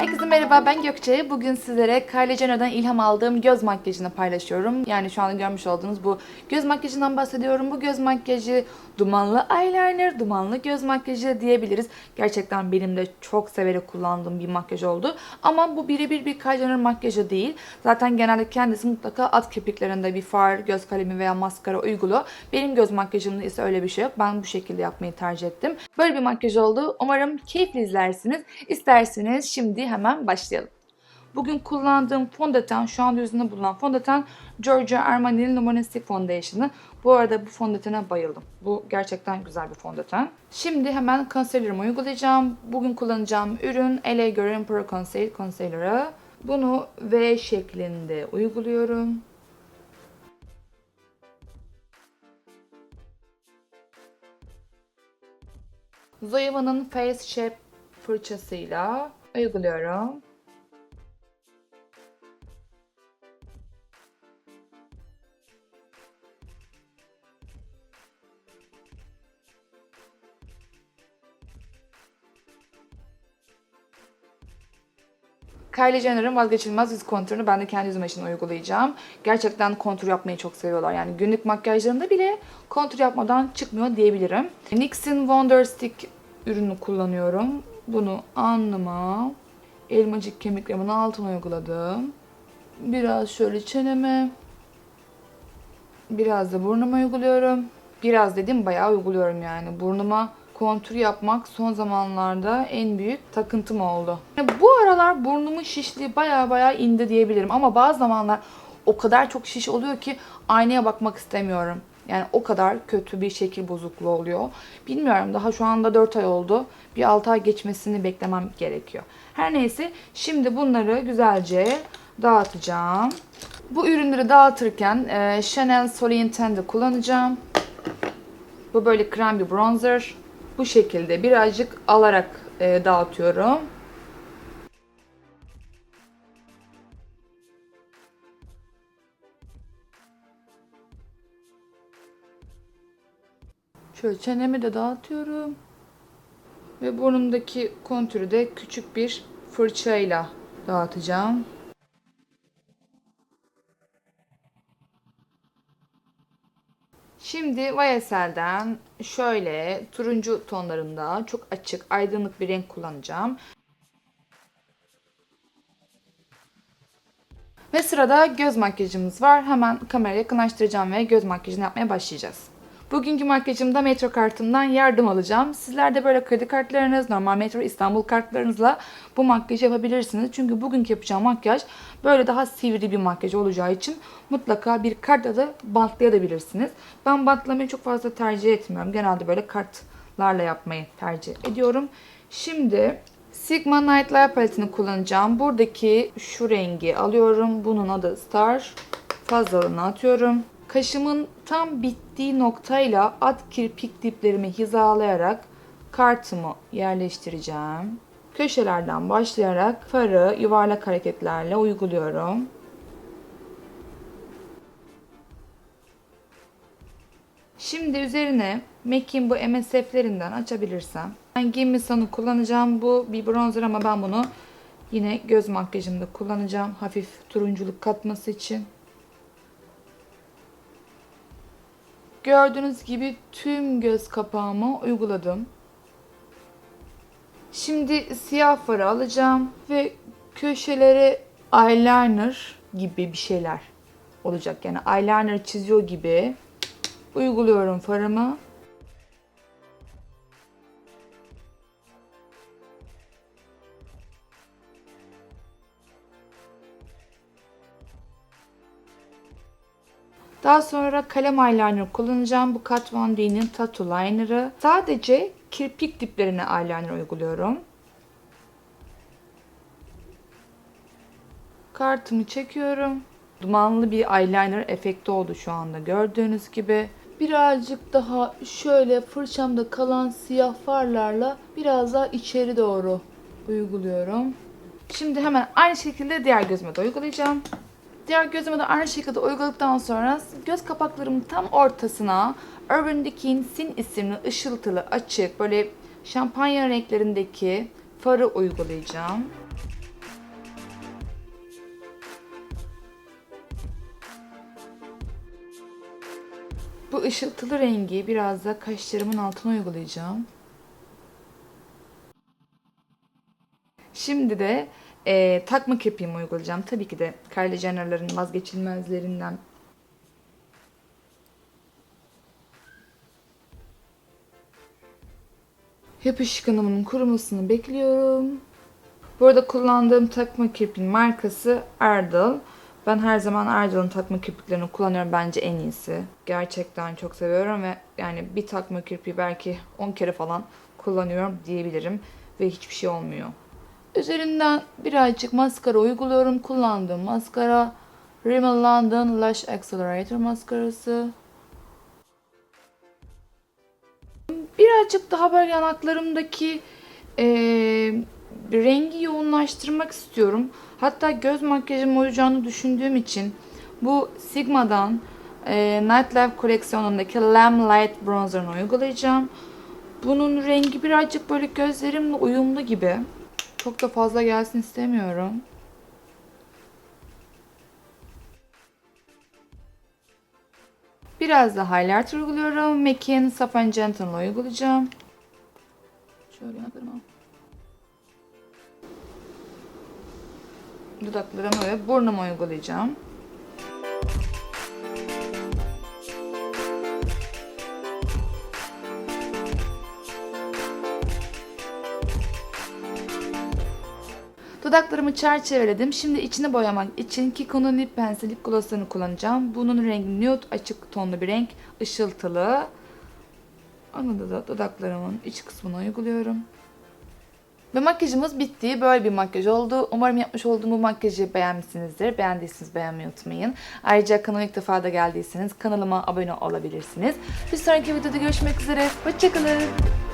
Herkese merhaba ben Gökçe. Bugün sizlere Kylie Jenner'dan ilham aldığım göz makyajını paylaşıyorum. Yani şu anda görmüş olduğunuz bu göz makyajından bahsediyorum. Bu göz makyajı dumanlı eyeliner, dumanlı göz makyajı diyebiliriz. Gerçekten benim de çok severek kullandığım bir makyaj oldu. Ama bu birebir bir Kylie Jenner makyajı değil. Zaten genelde kendisi mutlaka at kirpiklerinde bir far, göz kalemi veya maskara uyguluyor. Benim göz makyajımda ise öyle bir şey yok. Ben bu şekilde yapmayı tercih ettim. Böyle bir makyaj oldu. Umarım keyifli izlersiniz. İsterseniz şimdi hemen başlayalım. Bugün kullandığım fondöten, şu anda yüzümde bulunan fondöten Giorgio Armani'nin Luminescent Foundation'ı. Bu arada bu fondötene bayıldım. Bu gerçekten güzel bir fondöten. Şimdi hemen concealer'ımı uygulayacağım. Bugün kullanacağım ürün LA Girl Pro Conceal Concealer'ı. Bunu V şeklinde uyguluyorum. Zoeva'nın Face Shape fırçasıyla uyguluyorum. Kylie Jenner'ın vazgeçilmez yüz konturunu ben de kendi yüzüme için uygulayacağım. Gerçekten kontur yapmayı çok seviyorlar. Yani günlük makyajlarında bile kontur yapmadan çıkmıyor diyebilirim. NYX'in Wonder Stick ürünü kullanıyorum. Bunu alnıma, elmacık kemiklerimin altına uyguladım. Biraz şöyle çeneme, biraz da burnuma uyguluyorum. Biraz dedim bayağı uyguluyorum yani. Burnuma kontür yapmak son zamanlarda en büyük takıntım oldu. Yani bu aralar burnumun şişliği baya baya indi diyebilirim ama bazı zamanlar o kadar çok şiş oluyor ki aynaya bakmak istemiyorum. Yani o kadar kötü bir şekil bozukluğu oluyor. Bilmiyorum daha şu anda 4 ay oldu. Bir 6 ay geçmesini beklemem gerekiyor. Her neyse şimdi bunları güzelce dağıtacağım. Bu ürünleri dağıtırken e, Chanel Soleil Intende kullanacağım. Bu böyle krem bir bronzer. Bu şekilde birazcık alarak e, dağıtıyorum. Şöyle çenemi de dağıtıyorum. Ve burnumdaki kontürü de küçük bir fırçayla dağıtacağım. Şimdi YSL'den şöyle turuncu tonlarında çok açık, aydınlık bir renk kullanacağım. Ve sırada göz makyajımız var. Hemen kameraya yakınlaştıracağım ve göz makyajını yapmaya başlayacağız. Bugünkü makyajımda metro kartımdan yardım alacağım. Sizler de böyle kredi kartlarınız, normal metro İstanbul kartlarınızla bu makyajı yapabilirsiniz. Çünkü bugünkü yapacağım makyaj böyle daha sivri bir makyaj olacağı için mutlaka bir kartla da bantlayabilirsiniz. Ben bantlamayı çok fazla tercih etmiyorum. Genelde böyle kartlarla yapmayı tercih ediyorum. Şimdi Sigma Night Light paletini kullanacağım. Buradaki şu rengi alıyorum. Bunun adı Star. Fazlalığını atıyorum. Kaşımın tam bittiği noktayla at kirpik diplerimi hizalayarak kartımı yerleştireceğim. Köşelerden başlayarak farı yuvarlak hareketlerle uyguluyorum. Şimdi üzerine MAC'in bu MSF'lerinden açabilirsem. Ben Gimme Sun'u kullanacağım. Bu bir bronzer ama ben bunu yine göz makyajımda kullanacağım. Hafif turunculuk katması için. Gördüğünüz gibi tüm göz kapağıma uyguladım. Şimdi siyah farı alacağım ve köşelere eyeliner gibi bir şeyler olacak. Yani eyeliner çiziyor gibi uyguluyorum farımı. Daha sonra kalem eyeliner kullanacağım. Bu Kat Von D'nin Tattoo Liner'ı. Sadece kirpik diplerine eyeliner uyguluyorum. Kartımı çekiyorum. Dumanlı bir eyeliner efekti oldu şu anda gördüğünüz gibi. Birazcık daha şöyle fırçamda kalan siyah farlarla biraz daha içeri doğru uyguluyorum. Şimdi hemen aynı şekilde diğer gözüme de uygulayacağım. Diğer gözüme de aynı şekilde uyguladıktan sonra göz kapaklarımın tam ortasına Urban Decay'in Sin isimli ışıltılı açık böyle şampanya renklerindeki farı uygulayacağım. Bu ışıltılı rengi biraz da kaşlarımın altına uygulayacağım. Şimdi de e, takma kirpiğimi uygulayacağım. Tabii ki de Kylie Jenner'ların vazgeçilmezlerinden. Yapışkanımın kurumasını bekliyorum. Bu arada kullandığım takma kirpiğin markası Ardell. Ben her zaman Ardell'ın takma kirpiklerini kullanıyorum. Bence en iyisi. Gerçekten çok seviyorum ve yani bir takma kirpiği belki 10 kere falan kullanıyorum diyebilirim. Ve hiçbir şey olmuyor. Üzerinden birazcık maskara uyguluyorum. Kullandığım maskara Rimmel London Lash Accelerator maskarası. Birazcık daha böyle yanaklarımdaki eee, rengi yoğunlaştırmak istiyorum. Hatta göz makyajım uyacağını düşündüğüm için bu Sigma'dan eee Nightlife koleksiyonundaki Lamb Light Bronzer'ını uygulayacağım. Bunun rengi birazcık böyle gözlerimle uyumlu gibi. Çok da fazla gelsin istemiyorum. Biraz da highlighter uyguluyorum. MAC'in and Gentle'la uygulayacağım. Şöyle yanaklarıma. Dudaklarıma ve burnuma uygulayacağım. Dudaklarımı çerçeveledim. Şimdi içini boyamak için Kiko'nun lip pencil lip gloss'larını kullanacağım. Bunun rengi nude açık tonlu bir renk. ışıltılı. Onu da dudaklarımın iç kısmına uyguluyorum. Ve makyajımız bitti. Böyle bir makyaj oldu. Umarım yapmış olduğum bu makyajı beğenmişsinizdir. Beğendiyseniz beğenmeyi unutmayın. Ayrıca kanalıma ilk defa da geldiyseniz kanalıma abone olabilirsiniz. Bir sonraki videoda görüşmek üzere. Hoşçakalın.